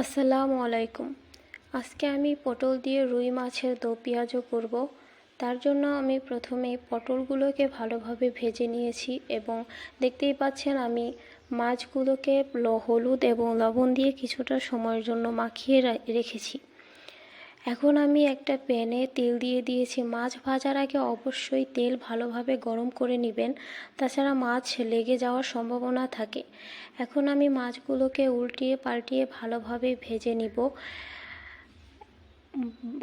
আসসালামু আলাইকুম। আজকে আমি পটল দিয়ে রুই মাছের দো পেঁয়াজও করব। তার জন্য আমি প্রথমে পটলগুলোকে ভালোভাবে ভেজে নিয়েছি এবং দেখতেই পাচ্ছেন আমি মাছগুলোকে হলুদ এবং লবণ দিয়ে কিছুটা সময়ের জন্য মাখিয়ে রেখেছি। এখন আমি একটা প্যানে তেল দিয়ে দিয়েছি। মাছ ভাজার আগে অবশ্যই তেল ভালোভাবে গরম করে নেবেন। তাছাড়া মাছ লেগে যাওয়ার সম্ভাবনা থাকে। এখন আমি মাছগুলোকে উল্টিয়ে পাল্টিয়ে ভালোভাবে ভেজে নিব।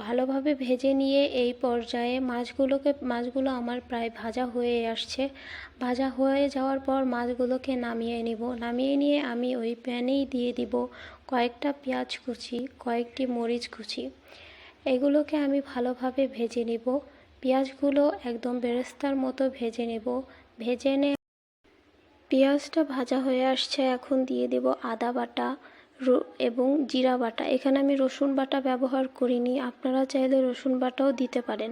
ভালোভাবে ভেজে নিয়ে এই পর্যায়ে মাছগুলোকে, মাছগুলো আমার প্রায় ভাজা হয়ে আসছে। ভাজা হয়ে যাওয়ার পর মাছগুলোকে নামিয়ে নিব। নামিয়ে নিয়ে আমি ওই প্যানেই দিয়ে দিব কয়েকটা পেঁয়াজ কুচি, কয়েকটি মরিচ কুচি। এগুলোকে আমি ভালোভাবে ভেজে নেব। পেঁয়াজগুলো একদম বেরেস্তার মতো ভেজে নেব। ভেজে নে পেঁয়াজটা ভাজা হয়ে আসছে, এখন দিয়ে দেব আদা বাটা এবং জিরা বাটা। এখানে আমি রসুন বাটা ব্যবহার করিনি, আপনারা চাইলে রসুন বাটাও দিতে পারেন।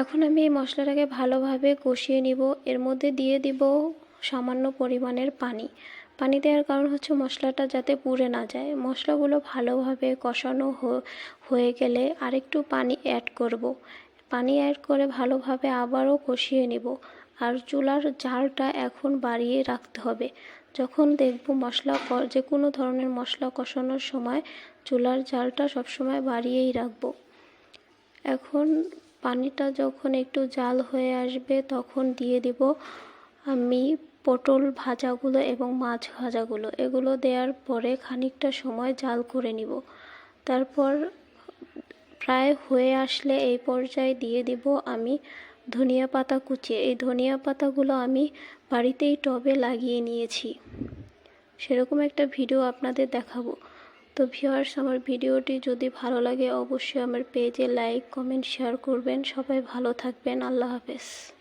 এখন আমি এই মশলাটাকে ভালোভাবে কষিয়ে নিব। এর মধ্যে দিয়ে দিব সামান্য পরিমাণের পানি। পানি দেওয়ার কারণ হচ্ছে মশলাটা যাতে পুড়ে না যায়। মশলাগুলো ভালোভাবে কষানো হয়ে গেলে আরেকটু পানি অ্যাড করব। পানি অ্যাড করে ভালোভাবে আবারও কষিয়ে নিব। আর চুলার জালটা এখন বাড়িয়ে রাখতে হবে। যখন দেখব মশলা যে কোনো ধরনের মশলা কষানোর সময় চুলার জালটা সবসময় বাড়িয়েই রাখব। এখন পানিটা যখন একটু জাল হয়ে আসবে তখন দিয়ে দিব আমি পটল ভাজাগুলো এবং মাছ ভাজাগুলো, এগুলো দেওয়ার পরে খানিকটা সময় জাল করে নিব। তারপর প্রায় হয়ে আসলে এই পর্যায়ে দিয়ে দিব আমি ধনিয়া পাতা কুচিয়ে এই ধনিয়া পাতাগুলো আমি বাড়িতেই টবে লাগিয়ে নিয়েছি। সেরকম একটা ভিডিও আপনাদের দেখাবো। তো ভিউয়ার্স, আমার ভিডিওটি যদি ভালো লাগে অবশ্যই আমার পেজে লাইক, কমেন্ট, শেয়ার করবেন। সবাই ভালো থাকবেন। আল্লাহ হাফেজ।